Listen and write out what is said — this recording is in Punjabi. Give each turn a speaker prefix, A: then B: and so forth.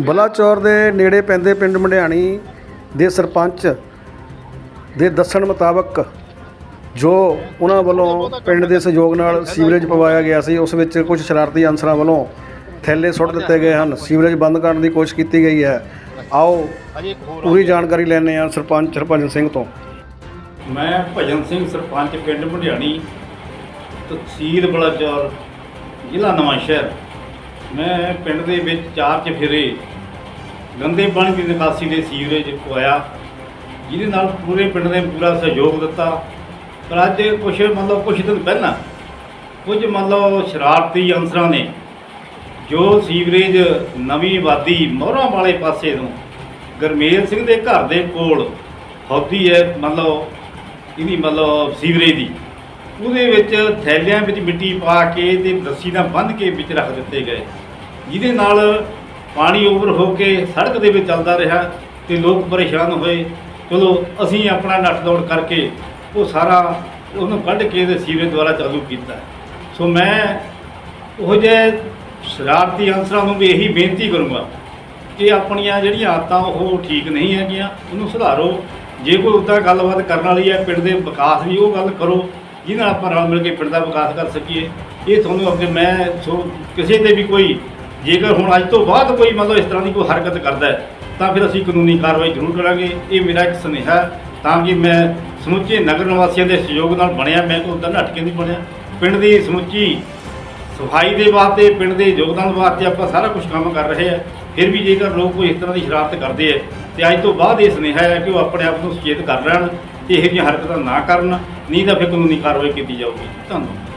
A: ਬਲਾਚੌਰ ਦੇ ਨੇੜੇ ਪੈਂਦੇ ਪਿੰਡ ਮੰਡਿਆਣੀ ਦੇ ਸਰਪੰਚ ਦੇ ਦੱਸਣ ਮੁਤਾਬਕ ਜੋ ਉਹਨਾਂ ਵੱਲੋਂ ਪਿੰਡ ਦੇ ਸਹਿਯੋਗ ਨਾਲ ਸੀਵਰੇਜ ਪਵਾਇਆ ਗਿਆ ਸੀ, ਉਸ ਵਿੱਚ ਕੁਝ ਸ਼ਰਾਰਤੀ ਅਨਸਰਾਂ ਵੱਲੋਂ ਥੈਲੇ ਸੁੱਟ ਦਿੱਤੇ ਗਏ ਹਨ। ਸੀਵਰੇਜ ਬੰਦ ਕਰਨ ਦੀ ਕੋਸ਼ਿਸ਼ ਕੀਤੀ ਗਈ ਹੈ। ਆਓ ਪੂਰੀ ਜਾਣਕਾਰੀ ਲੈਣੇ ਆ ਸਰਪੰਚ ਹਰਭਜਨ ਸਿੰਘ ਤੋਂ।
B: ਮੈਂ ਭਜਨ ਸਿੰਘ, ਸਰਪੰਚ ਪਿੰਡ ਮੁੰਡਿਆਣੀ, ਤਹਿਸੀਲ ਬਲਾਚੌਰ, ਜ਼ਿਲ੍ਹਾ ਨਵਾਂਸ਼ਹਿਰ। ਮੈਂ ਪਿੰਡ ਦੇ ਵਿੱਚ ਚਾਰ ਚਫੇਰੇ, ਗੰਦੇ ਪਾਣੀ ਦੀ ਨਿਕਾਸੀ ਦੇ ਸੀਵਰੇਜ ਪਵਾਇਆ ਜਿਹਦੇ ਨਾਲ ਪੂਰੇ ਪਿੰਡ ਨੇ ਪੂਰਾ ਸਹਿਯੋਗ ਦਿੱਤਾ। ਪਰ ਅੱਜ ਕੁਛ ਮਤਲਬ ਕੁਛ ਦਿਨ ਪਹਿਲਾਂ ਕੁਝ ਮਤਲਬ ਸ਼ਰਾਰਤੀ ਅਨਸਰਾਂ ਨੇ ਜੋ ਸੀਵਰੇਜ ਨਵੀਂ ਆਬਾਦੀ ਮੋਹਰਾਂ ਵਾਲੇ ਪਾਸੇ ਤੋਂ ਗਰਮੇਲ ਸਿੰਘ ਦੇ ਘਰ ਦੇ ਕੋਲ ਹੌਦੀ ਹੈ, ਮਤਲਬ ਇਹਦੀ ਮਤਲਬ ਸੀਵਰੇਜ ਦੀ। ਉਹਦੇ ਵਿੱਚ ਥੈਲਿਆਂ ਵਿੱਚ ਮਿੱਟੀ ਪਾ ਕੇ ਤੇ ਰੱਸੀ ਨਾਲ ਬੰਨ੍ਹ ਕੇ ਵਿੱਚ ਰੱਖ ਦਿੱਤੇ ਗਏ। ਜਿਹਦੇ ਨਾਲ ਪਾਣੀ ਓਵਰ ਹੋ ਕੇ ਸੜਕ ਦੇ ਵਿੱਚ ਚੱਲਦਾ ਰਿਹਾ ਤੇ ਲੋਕ ਪਰੇਸ਼ਾਨ ਹੋਏ। ਚਲੋ, ਅਸੀਂ ਆਪਣਾ ਨੱਠ ਦੌੜ ਕਰਕੇ ਉਹ ਸਾਰਾ ਉਹਨੂੰ ਕੱਢ ਕੇ ਤੇ ਸੀਵਰੇਜ ਦੁਆਰਾ ਚਾਲੂ ਕੀਤਾ। ਸੋ ਮੈਂ ਉਹ ਜਿਹੇ ਸ਼ਰਾਰਤੀ ਅਨਸਰਾਂ ਨੂੰ ਵੀ ਇਹੀ ਬੇਨਤੀ ਕਰੂੰਗਾ ਕਿ ਆਪਣੀਆਂ ਜਿਹੜੀਆਂ ਆਦਤਾਂ ਉਹ ਠੀਕ ਨਹੀਂ ਹੈਗੀਆਂ, ਉਹਨੂੰ ਸੁਧਾਰੋ। ਜੇ ਕੋਈ ਉੱਦਾਂ ਗੱਲਬਾਤ ਕਰਨ ਵਾਲੀ ਹੈ, ਪਿੰਡ ਦੇ ਵਿਕਾਸ ਦੀ ਉਹ ਗੱਲ ਕਰੋ। ਜਿਹਦੇ ਨਾਲ ਆਪਾਂ ਰਲ ਮਿਲ ਕੇ ਪਿੰਡ ਦਾ ਵਿਕਾਸ ਕਰ ਸਕੀਏ। ਇਹ ਤੁਹਾਨੂੰ ਅੱਗੇ ਮੈਂ ਸੋ ਕਿਸੇ ਤੇ ਵੀ ਕੋਈ, ਜੇਕਰ ਹੁਣ ਅੱਜ ਤੋਂ ਬਾਅਦ ਕੋਈ ਮਤਲਬ ਇਸ ਤਰ੍ਹਾਂ ਦੀ ਕੋਈ ਹਰਕਤ ਕਰਦਾ ਹੈ, ਤਾਂ ਫਿਰ ਅਸੀਂ ਕਾਨੂੰਨੀ ਕਾਰਵਾਈ ਜ਼ਰੂਰ ਕਰਾਂਗੇ। ਇਹ ਮੇਰਾ ਇੱਕ ਸੁਨੇਹਾ ਹੈ, ਤਾਂ ਕਿ ਮੈਂ ਸਮੁੱਚੇ ਨਗਰ ਨਿਵਾਸੀਆਂ ਦੇ ਸਹਿਯੋਗ ਨਾਲ ਬਣਿਆ। ਮੈਂ ਕੋਈ ਉੱਦਾਂ ਨੱਠ ਕੇ ਨਹੀਂ ਬਣਿਆ। ਪਿੰਡ ਦੀ ਸਮੁੱਚੀ ਸਫ਼ਾਈ ਦੇ ਵਾਸਤੇ, ਪਿੰਡ ਦੇ ਯੋਗਦਾਨ ਵਾਸਤੇ ਆਪਾਂ ਸਾਰਾ ਕੁਝ ਕੰਮ ਕਰ ਰਹੇ ਆ ਫਿਰ ਵੀ ਜੇਕਰ ਲੋਕ ਕੋਈ ਇਸ ਤਰ੍ਹਾਂ ਦੀ ਸ਼ਰਾਰਤ ਕਰਦੇ ਆ ਤੇ ਅੱਜ ਤੋਂ ਬਾਅਦ ਇਹ ਸੁਨੇਹਾ ਹੈ ਕਿ ਉਹ ਆਪਣੇ ਆਪ ਨੂੰ ਸੁਚੇਤ ਕਰ ਲੈਣ, ਤੇ ਇਹੋ ਜਿਹੀਆਂ ਹਰਕਤਾਂ ਨਾ ਕਰਨ। ਨਹੀਂ ਤਾਂ ਫਿਰ ਕਾਨੂੰਨੀ ਕਾਰਵਾਈ ਕੀਤੀ ਜਾਊਗੀ। ਧੰਨਵਾਦ।